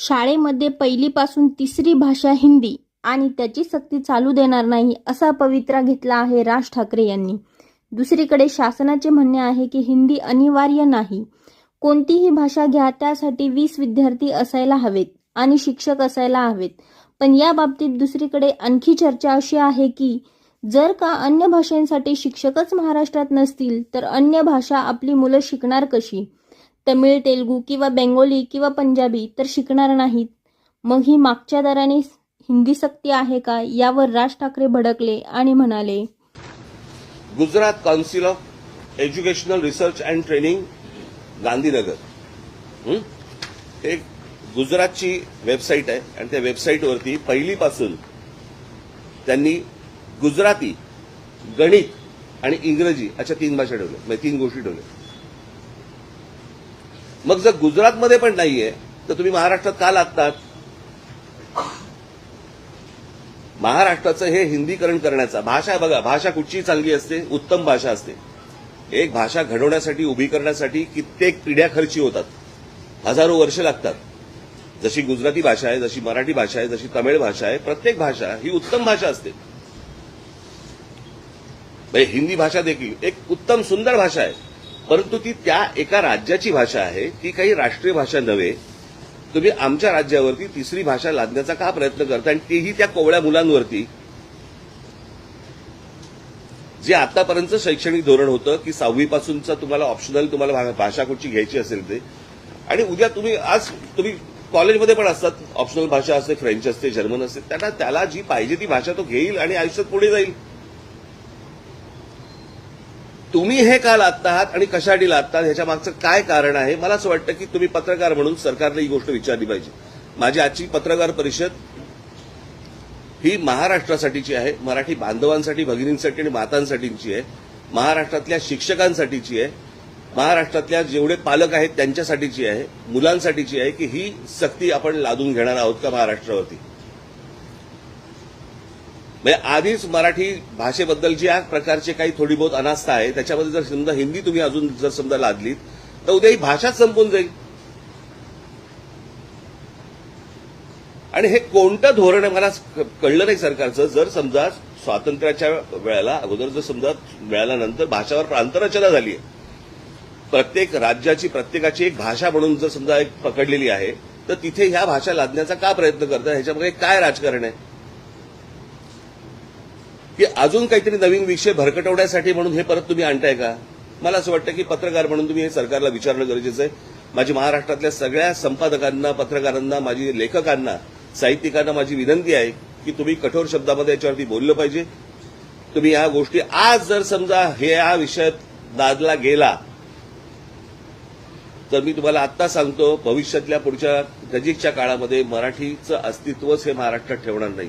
शाळेमध्ये पहिलीपासून तिसरी भाषा हिंदी आणि त्याची सक्ती चालू देणार नाही असा पवित्रा घेतला आहे राज ठाकरे यांनी. दुसरीकडे शासनाचे म्हणणे आहे की हिंदी अनिवार्य नाही. कोणतीही भाषा घ्या त्यासाठी वीस विद्यार्थी असायला हवेत आणि शिक्षक असायला हवेत. पण या बाबतीत दुसरीकडे आणखी चर्चा अशी आहे की जर का अन्य भाषांसाठी शिक्षकच महाराष्ट्रात नसतील तर अन्य भाषा आपली मुलं शिकणार कशी? तमिळ तेलगू किंवा बेंगोली किंवा पंजाबी तर शिकणार नाहीत. मग ही मागच्या दराने हिंदी सक्ती आहे का यावर राज ठाकरे भडकले आणि म्हणाले Gujarat Council of Educational Research and Training Gandhinagar. एक हे गुजरातची वेबसाईट आहे आणि त्या वेबसाईटवरती पहिलीपासून त्यांनी गुजराती गणित आणि इंग्रजी अशा तीन भाषा ठेवल्या म्हणजे तीन गोष्टी ठेवल्या. मग जर गुजरातमध्ये पण नाहीये तर तुम्ही महाराष्ट्रात का लागतात? महाराष्ट्राचं हे हिंदीकरण करण्याचा भाषा बघा भाषा कुठची चांगली असते उत्तम भाषा असते. एक भाषा घडवण्यासाठी उभी करण्यासाठी कित्येक पिढ्या खर्ची होतात. हजारो वर्ष लागतात. जशी गुजराती भाषा आहे जशी मराठी भाषा आहे जशी तमिळ भाषा आहे प्रत्येक भाषा ही उत्तम भाषा असते. म्हणजे हिंदी भाषा देखील एक उत्तम सुंदर भाषा आहे. परंतु ती त्या एका राज्याची भाषा आहे ती काही राष्ट्रीय भाषा नव्हे. तुम्ही आमच्या राज्यावरती तिसरी भाषा लादण्याचा का प्रयत्न करता आणि तेही त्या कोवळ्या मुलांवरती. जे आतापर्यंत शैक्षणिक धोरण होतं की सहावीपासूनचं तुम्हाला ऑप्शनल तुम्हाला भा- भाषा कुठची घ्यायची असेल ते. आणि उद्या तुम्ही आज तुम्ही कॉलेजमध्ये पण असतात ऑप्शनल भाषा असते फ्रेंच असते जर्मन असते त्यांना त्याला जी पाहिजे ती भाषा तो घेईल आणि आयुष्यात पुढे जाईल. तुम्ही हे का लादता आहात आणि कशासाठी लादतात ह्याच्या मागचं काय कारण आहे? मला असं वाटतं की तुम्ही पत्रकार म्हणून सरकारने ही गोष्ट विचारली पाहिजे. माझी आजची पत्रकार परिषद ही महाराष्ट्रासाठीची आहे मराठी बांधवांसाठी भगिनींसाठी आणि मातांसाठीची आहे महाराष्ट्रातल्या शिक्षकांसाठीची आहे महाराष्ट्रातल्या जेवढे पालक आहेत त्यांच्यासाठीची आहे मुलांसाठीची आहे की ही सक्ती आपण लादून घेणार आहोत का महाराष्ट्रावरती? म्हणजे आधीच मराठी भाषेबद्दलची या प्रकारची काही थोडी बहुत अनास्था आहे त्याच्यामध्ये जर समजा हिंदी तुम्ही अजून जर समजा लादलीत तर उद्या ही भाषाच संपून जाईल. आणि हे कोणतं धोरण आहे मला कळलं नाही सरकारचं. जर समजा स्वातंत्र्याच्या वेळेला अगोदर जर समजा मिळाल्यानंतर भाषावर प्रांतरचना झाली आहे प्रत्येक राज्याची प्रत्येकाची एक भाषा म्हणून जर समजा एक पकडलेली आहे तर तिथे ह्या भाषा लादण्याचा का प्रयत्न करतात ह्याच्यामध्ये काय राजकारण आहे? की अजून काहीतरी नवीन विषय भरकटवण्यासाठी म्हणून हे परत तुम्ही आणताय का? मला असं वाटतं की पत्रकार म्हणून तुम्ही हे सरकारला विचारणं गरजेचं आहे. माझी महाराष्ट्रातल्या सगळ्या संपादकांना पत्रकारांना माझी लेखकांना साहित्यिकांना माझी विनंती आहे की तुम्ही कठोर शब्दामध्ये याच्यावरती बोललं पाहिजे. तुम्ही या गोष्टी आज जर समजा हे या विषयात दादला गेला तर मी तुम्हाला आत्ता सांगतो भविष्यातल्या पुढच्या नजीकच्या काळामध्ये मराठीचं अस्तित्वच हे महाराष्ट्रात ठेवणार नाही.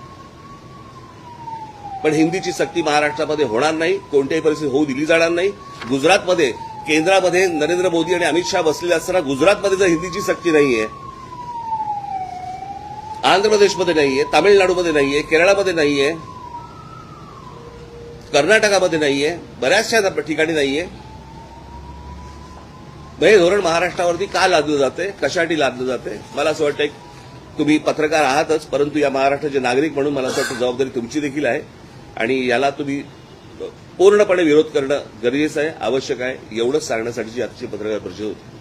पण हिंदीची सक्ती महाराष्ट्रामध्ये होणार नाही कोणत्याही परिस्थितीत होऊ दिली जाणार नाही. गुजरातमध्ये केंद्रामध्ये नरेंद्र मोदी आणि अमित शहा बसलेले असताना गुजरातमध्ये जर हिंदीची सक्ती नाहीये आंध्र प्रदेशमध्ये नाहीये तामिळनाडूमध्ये नाहीये केरळामध्ये नाहीये कर्नाटकामध्ये नाहीये बऱ्याचशा ठिकाणी नाहीये हे धोरण महाराष्ट्रावरती का लादलं जाते कशासाठी लादलं जाते मला असं वाटतं तुम्ही पत्रकार आहातच परंतु या महाराष्ट्राचे नागरिक म्हणून मला असं वाटतं जबाबदारी तुमची देखील आहे. आणि याला तुम्ही पूर्णपणे विरोध करणं गरजेचं आहे आवश्यक आहे. एवढंच सांगण्यासाठीची आजची पत्रकार परिषद होती.